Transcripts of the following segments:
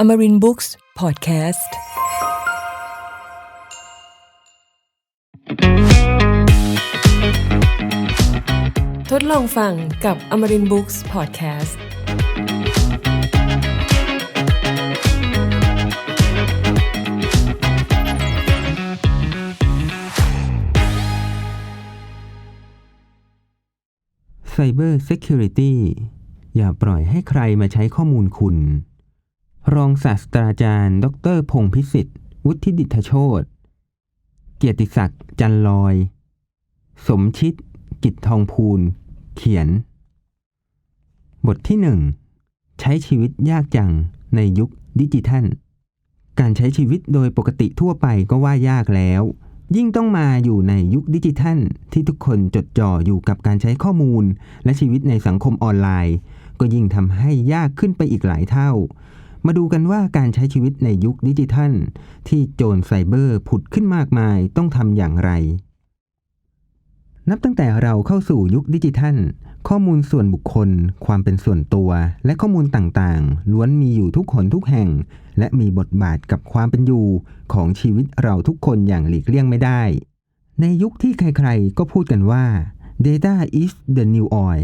อมรินบุ๊กส์พอดแคสต์ทดลองฟังกับอมรินบุ๊กส์พอดแคสต์ไซเบอร์เซ u r i t y อย่าปล่อยให้ใครมาใช้ข้อมูลคุณ รองศาสตราจารย์ ดรพงศ์พิสิทธิ์ วุฒิดิษโชตเกียรติศักดิ์จันลอย สมชิตกิจทองพูนเขียน บทที่หนึ่งใช้ชีวิตยากจังในยุคดิจิทัล การใช้ชีวิตโดยปกติทั่วไปก็ว่ายากแล้ว ยิ่งต้องมาอยู่ในยุคดิจิทัล ที่ทุกคนจดจ่ออยู่กับการใช้ข้อมูล และชีวิตในสังคมออนไลน์ ก็ยิ่งทำให้ยากขึ้นไปอีกหลายเท่า มาดูกันว่าการใช้ชีวิตในยุคดิจิทัล ที่โจรไซเบอร์ผุดขึ้นมากมายต้องทำอย่างไร นับตั้งแต่เราเข้าสู่ยุคดิจิทัล ข้อมูลส่วนบุคคล ความเป็นส่วนตัว และข้อมูลต่างๆ ล้วนมีอยู่ทุกคนทุกแห่ง และมีบทบาทกับความเป็นอยู่ของชีวิตเราทุกคนอย่างหลีกเลี่ยงไม่ได้ ในยุคที่ใครๆ ก็พูดกันว่า data is the new oil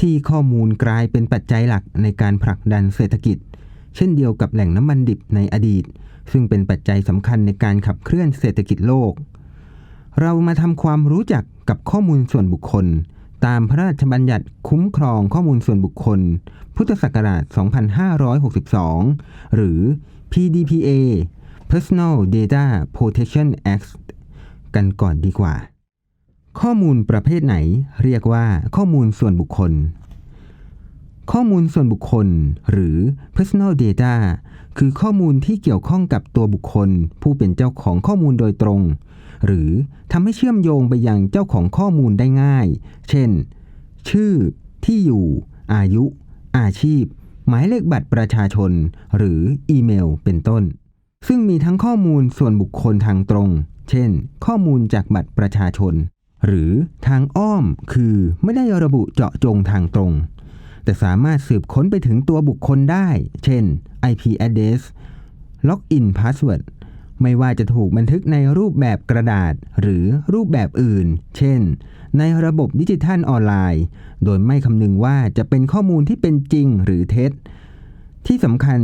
ที่ข้อมูลกลายเป็นปัจจัยหลักในการผลักดันเศรษฐกิจ เช่นเดียวกับแหล่งน้ำมันดิบในอดีต ซึ่งเป็นปัจจัยสำคัญในการขับเคลื่อนเศรษฐกิจโลก เรามาทำความรู้จักกับข้อมูลส่วนบุคคล ตามพระราชบัญญัติคุ้มครองข้อมูลส่วนบุคคล พุทธศักราช 2562 หรือ PDPA Personal Data Protection Act กันก่อนดีกว่า ข้อมูลประเภทไหนเรียกว่าข้อมูลส่วนบุคคล ข้อมูลส่วนบุคคล หรือ personal data คือข้อมูลที่เกี่ยวข้องกับตัวบุคคล ผู้เป็นเจ้าของข้อมูลโดยตรง หรือทำให้เชื่อมโยงไปยังเจ้าของข้อมูลได้ง่าย เช่น ชื่อ ที่อยู่ อายุ อาชีพ หมายเลขบัตรประชาชน หรืออีเมล เป็นต้น ซึ่งมีทั้งข้อมูลส่วนบุคคลทางตรง เช่น ข้อมูลจากบัตรประชาชน หรือทางอ้อมคือไม่ได้ระบุเจาะจงทางตรง แต่สามารถสืบค้นไปถึงตัวบุคคลได้ เช่น IP address login password ไม่ว่าจะถูกบันทึกในรูปแบบกระดาษหรือรูปแบบอื่น เช่น ในระบบดิจิทัลออนไลน์ โดยไม่คำนึงว่าจะเป็นข้อมูลที่เป็นจริงหรือเท็จ ที่สำคัญ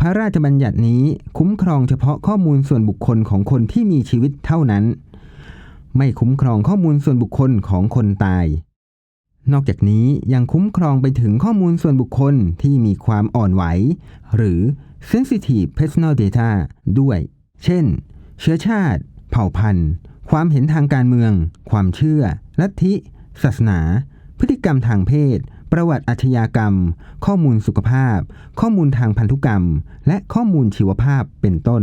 พระราชบัญญัตินี้คุ้มครองเฉพาะข้อมูลส่วนบุคคลของคนที่มีชีวิตเท่านั้น ไม่คุ้มครองข้อมูลส่วนบุคคลของคนตาย นอกจากนี้ยังคุ้มครองไปถึงข้อมูลส่วนบุคคลที่มีความอ่อนไหว หรือ sensitive personal data ด้วย เช่น เชื้อชาติ เผ่าพันธุ์ ความเห็นทางการเมือง ความเชื่อ ลัทธิ ศาสนา พฤติกรรมทางเพศ ประวัติอาชญากรรม ข้อมูลสุขภาพ ข้อมูลทางพันธุกรรม และข้อมูลชีวภาพเป็นต้น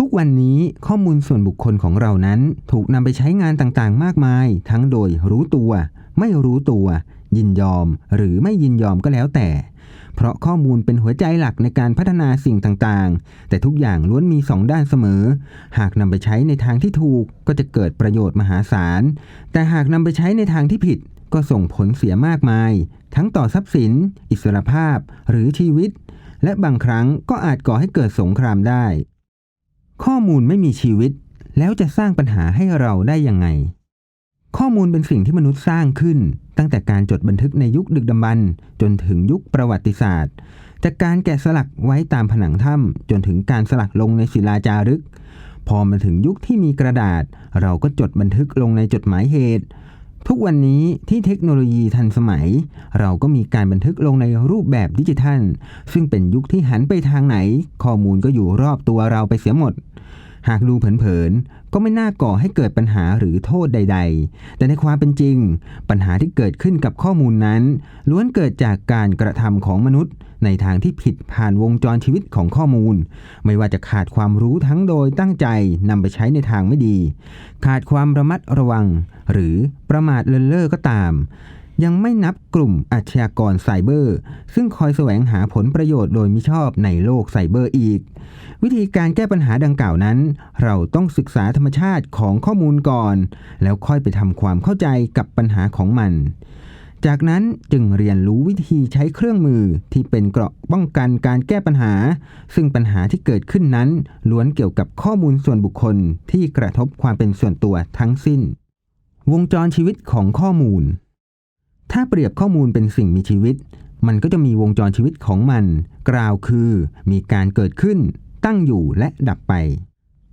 ทุกวันนี้ข้อมูลส่วนบุคคลของเรานั้น ถูกนำไปใช้งานต่างๆ มากมาย ทั้งโดยรู้ตัว ไม่รู้ตัว ยินยอม หรือไม่ยินยอมก็แล้วแต่ เพราะข้อมูลเป็นหัวใจหลักในการพัฒนาสิ่งต่างๆ แต่ทุกอย่างล้วนมีสองด้านเสมอ หากนำไปใช้ในทางที่ถูกก็จะเกิดประโยชน์มหาศาล แต่หากนำไปใช้ในทางที่ผิดก็ส่งผลเสียมากมาย ทั้งต่อทรัพย์สิน อิสรภาพ หรือชีวิต และบางครั้งก็อาจก่อให้เกิดสงครามได้ ข้อมูลไม่มีชีวิต แล้วจะสร้างปัญหาให้เราได้ยังไง ข้อมูลเป็นสิ่งที่มนุษย์สร้างขึ้น ตั้งแต่การจดบันทึกในยุคดึกดำบรรพ์จนถึงยุคประวัติศาสตร์ จากการแกะสลักไว้ตามผนังถ้ำจนถึงการสลักลงในศิลาจารึก พอมาถึงยุคที่มีกระดาษ เราก็จดบันทึกลงในจดหมายเหตุ ทุกวันนี้ที่เทคโนโลยีทันสมัย เราก็มีการบันทึกลงในรูปแบบดิจิทัล ซึ่งเป็นยุคที่หันไปทางไหน ข้อมูลก็อยู่รอบตัวเราไปเสียหมด หากดูเผินๆ ก็ไม่น่าก่อให้เกิดปัญหาหรือโทษใด ๆ แต่ในความเป็นจริง ปัญหาที่เกิดขึ้นกับข้อมูลนั้น ล้วนเกิดจากการกระทำของมนุษย์ ในทางที่ผิดผ่านวงจรชีวิตของข้อมูล ไม่ว่าจะขาดความรู้ทั้งโดยตั้งใจนำไปใช้ในทางไม่ดี ขาดความระมัดระวัง หรือประมาทเลินเล่อก็ตาม ยังไม่นับกลุ่มอาชญากรไซเบอร์ ซึ่งคอยแสวงหาผลประโยชน์โดยมิชอบในโลกไซเบอร์อีก วิธีการแก้ปัญหาดังกล่าวนั้น เราต้องศึกษาธรรมชาติของข้อมูลก่อน แล้วค่อยไปทำความเข้าใจกับปัญหาของมัน จากนั้นจึงเรียนรู้วิธีใช้เครื่องมือที่เป็นเกราะป้องกันการแก้ปัญหา ซึ่งปัญหาที่เกิดขึ้นนั้น ล้วนเกี่ยวกับข้อมูลส่วนบุคคลที่กระทบความเป็นส่วนตัวทั้งสิ้น วงจรชีวิตของข้อมูล ถ้าเปรียบข้อมูลเป็นสิ่งมีชีวิต มันก็จะมีวงจรชีวิตของมัน กล่าวคือ มีการเกิดขึ้น ตั้งอยู่และดับไป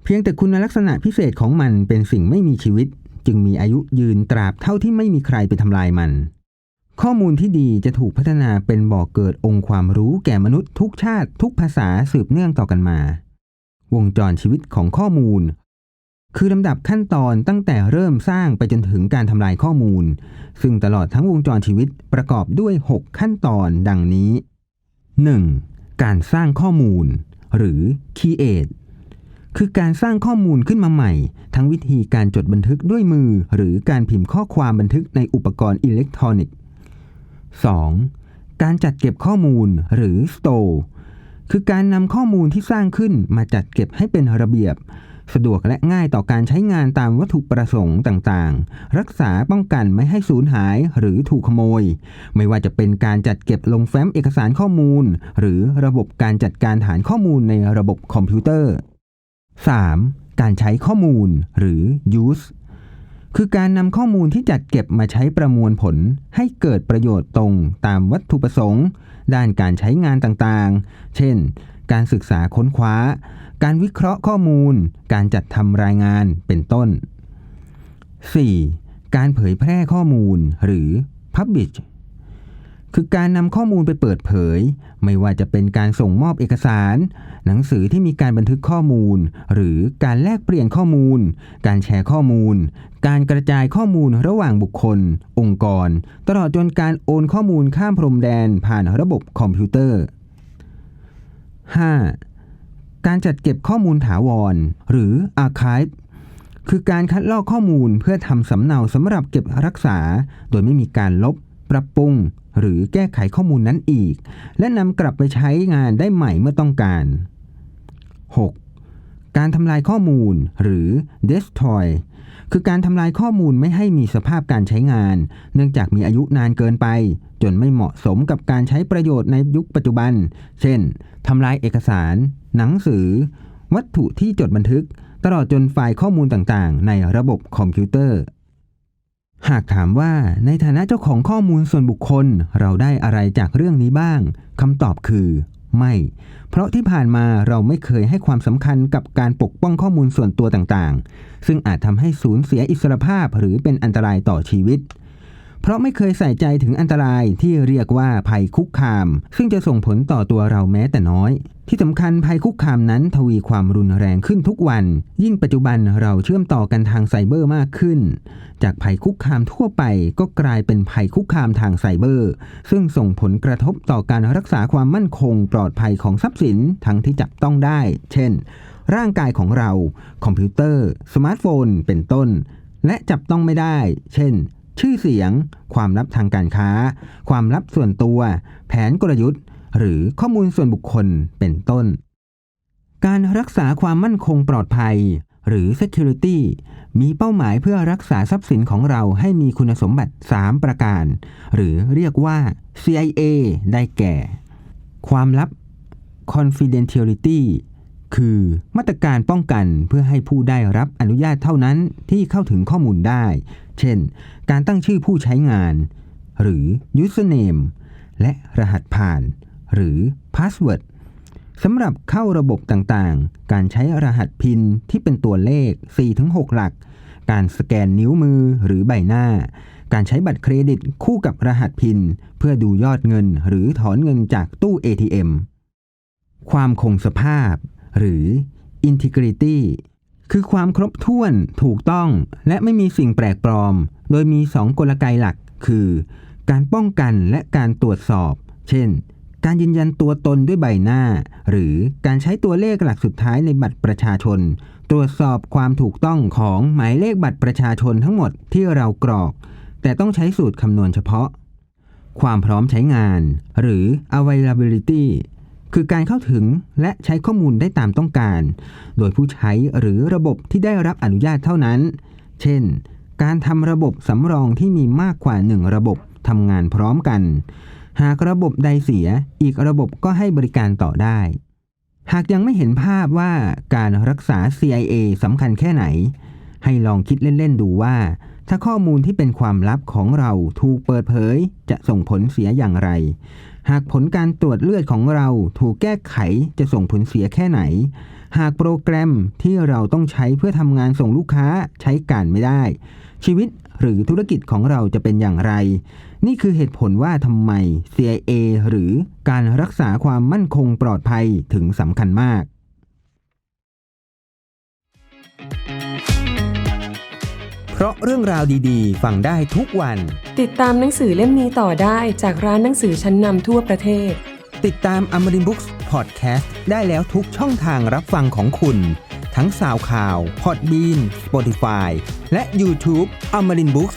เพียงแต่คุณลักษณะพิเศษของมันเป็นสิ่งไม่มีชีวิต จึงมีอายุยืนตราบเท่าที่ไม่มีใครไปทำลายมัน ข้อมูลที่ดีจะถูกพัฒนาเป็นบ่อกเกิดองค์ความรู้แก่มนุษย์ทุกชาติทุกภาษาสืบเนื่องต่อกันมา วงจรชีวิตของข้อมูล คือลำดับขั้นตอนตั้งแต่เริ่มสร้างไปจนถึงการทำลายข้อมูล ซึ่งตลอดทั้งวงจรชีวิตประกอบด้วย 6 ขั้นตอนดังนี้ 1. การสร้างข้อมูล หรือ create คือการสร้างข้อมูลขึ้นมาใหม่ ทั้งวิธีการจดบันทึกด้วยมือ หรือการพิมพ์ข้อความบันทึกในอุปกรณ์อิเล็กทรอนิกส์ 2. การจัดเก็บข้อมูลหรือ store คือการนำข้อมูลที่สร้างขึ้นมาจัดเก็บให้เป็นระเบียบ สะดวกและง่ายต่อการใช้งานตามวัตถุประสงค์ต่างๆ รักษาป้องกันไม่ให้สูญหายหรือถูกขโมย ไม่ว่าจะเป็นการจัดเก็บลงแฟ้มเอกสารข้อมูล หรือระบบการจัดการฐานข้อมูลในระบบคอมพิวเตอร์ 3. การใช้ข้อมูลหรือ use คือการนำข้อมูลที่จัดเก็บมาใช้ประมวลผลให้เกิดประโยชน์ตรงตามวัตถุประสงค์ ด้านการใช้งานต่างๆ เช่น การศึกษาค้นคว้า การวิเคราะห์ข้อมูล การจัดทำรายงานเป็นต้น 4. การเผยแพร่ข้อมูลหรือ publish คือการนำข้อมูลไปเปิดเผย ไม่ว่าจะเป็นการส่งมอบเอกสาร หนังสือที่มีการบันทึกข้อมูล หรือการแลกเปลี่ยนข้อมูล การแชร์ข้อมูล การกระจายข้อมูลระหว่างบุคคล องค์กร ตลอดจนการโอนข้อมูลข้ามพรมแดนผ่านระบบคอมพิวเตอร์ 5. การจัดเก็บข้อมูลถาวร หรือ Archive คือการคัดลอกข้อมูลเพื่อทำสำเนาสำหรับเก็บรักษา โดยไม่มีการลบ ปรับปรุง หรือแก้ไขข้อมูลนั้นอีก และนำกลับไปใช้งานได้ใหม่เมื่อต้องการ 6. การทำลายข้อมูลหรือ destroy คือการทำลายข้อมูลไม่ให้มีสภาพการใช้งาน เนื่องจากมีอายุนานเกินไป จนไม่เหมาะสมกับการใช้ประโยชน์ในยุคปัจจุบัน เช่นทำลายเอกสาร หนังสือ วัตถุที่จดบันทึก ตลอดจนไฟล์ข้อมูลต่างๆ ในระบบคอมพิวเตอร์ หากถามว่าในฐานะเจ้าของข้อมูลส่วนบุคคลเราได้อะไรจากเรื่องนี้บ้างคำตอบคือ ไม่ เพราะที่ผ่านมาเราไม่เคยให้ความสำคัญกับการปกป้องข้อมูลส่วนตัวต่างๆ ซึ่งอาจทำให้สูญเสียอิสรภาพหรือเป็นอันตรายต่อชีวิต เพราะไม่เคยใส่ใจถึงอันตรายที่เรียกว่าภัยคุกคาม ซึ่งจะส่งผลต่อตัวเราแม้แต่น้อย ที่สำคัญภัยคุกคามนั้นทวีความรุนแรงขึ้นทุกวัน ยิ่งปัจจุบันเราเชื่อมต่อกันทางไซเบอร์มากขึ้น จากภัยคุกคามทั่วไปก็กลายเป็นภัยคุกคามทางไซเบอร์ ซึ่งส่งผลกระทบต่อการรักษาความมั่นคง ปลอดภัยของทรัพย์สินทั้งที่จับต้องได้ เช่น ร่างกายของเรา คอมพิวเตอร์ สมาร์ทโฟน เป็นต้น และจับต้องไม่ได้ เช่น ชื่อเสียง ความลับทางการค้า ความลับส่วนตัว แผนกลยุทธ์ หรือข้อมูลส่วนบุคคลเป็นต้น การรักษาความมั่นคงปลอดภัย หรือ security มีเป้าหมายเพื่อรักษาทรัพย์สินของเราให้มีคุณสมบัติ 3 ประการ หรือเรียกว่า CIA ได้แก่ ความลับ confidentiality คือมาตรการป้องกันเพื่อให้ผู้ได้รับอนุญาตเท่านั้นที่เข้าถึงข้อมูลได้ เช่น การตั้งชื่อผู้ใช้งาน หรือ username และรหัสผ่าน หรือ password สำหรับเข้าระบบต่างๆ การใช้รหัสพินที่เป็นตัวเลข 4-6 หลัก การสแกนนิ้วมือหรือใบหน้า การใช้บัตรเครดิตคู่กับรหัสพิน เพื่อดูยอดเงินหรือถอนเงินจากตู้ ATM ความคงสภาพ หรือ integrity คือความครบถ้วน ถูกต้อง และไม่มีสิ่งแปลกปลอม โดยมี 2 กลไกหลัก คือ การป้องกันและการตรวจสอบ เช่น การยืนยันตัวตนด้วยใบหน้า หรือการใช้ตัวเลขหลักสุดท้ายในบัตรประชาชน ตรวจสอบความถูกต้องของหมายเลขบัตรประชาชนทั้งหมดที่เรากรอก แต่ต้องใช้สูตรคำนวณเฉพาะ ความพร้อมใช้งาน หรือ availability คือการเข้าถึงและใช้ข้อมูลได้ตามต้องการ โดยผู้ใช้หรือระบบที่ได้รับอนุญาตเท่านั้น เช่น การทำระบบสำรองที่มีมากกว่า 1 ระบบทำงานพร้อมกัน หากระบบใดเสีย อีกระบบก็ให้บริการต่อได้ หากยังไม่เห็นภาพว่าการรักษา CIA สำคัญแค่ไหน ให้ลองคิดเล่น ๆ ดูว่า ถ้าข้อมูลที่เป็นความลับของเราถูกเปิดเผย จะส่งผลเสียอย่างไร หากผลการตรวจเลือดของเราถูกแก้ไขจะส่งผลเสียแค่ไหน หากโปรแกรมที่เราต้องใช้เพื่อทำงานส่งลูกค้าใช้การไม่ได้ ชีวิตหรือธุรกิจของเราจะเป็นอย่างไร นี่คือเหตุผลว่าทำไม CIA หรือการรักษาความมั่นคงปลอดภัยถึงสำคัญมาก เพราะเรื่องราวดีๆ ฟังได้ทุกวัน ติดตามหนังสือเล่มนี้ต่อได้จากร้านหนังสือชั้นนำทั่วประเทศ ติดตาม a m a r i n Books Podcast ได้แล้วทุกช่องทางรับฟังของคุณ ทั้งสาวข่าว Podbean Spotify และ YouTube a m a r i n Books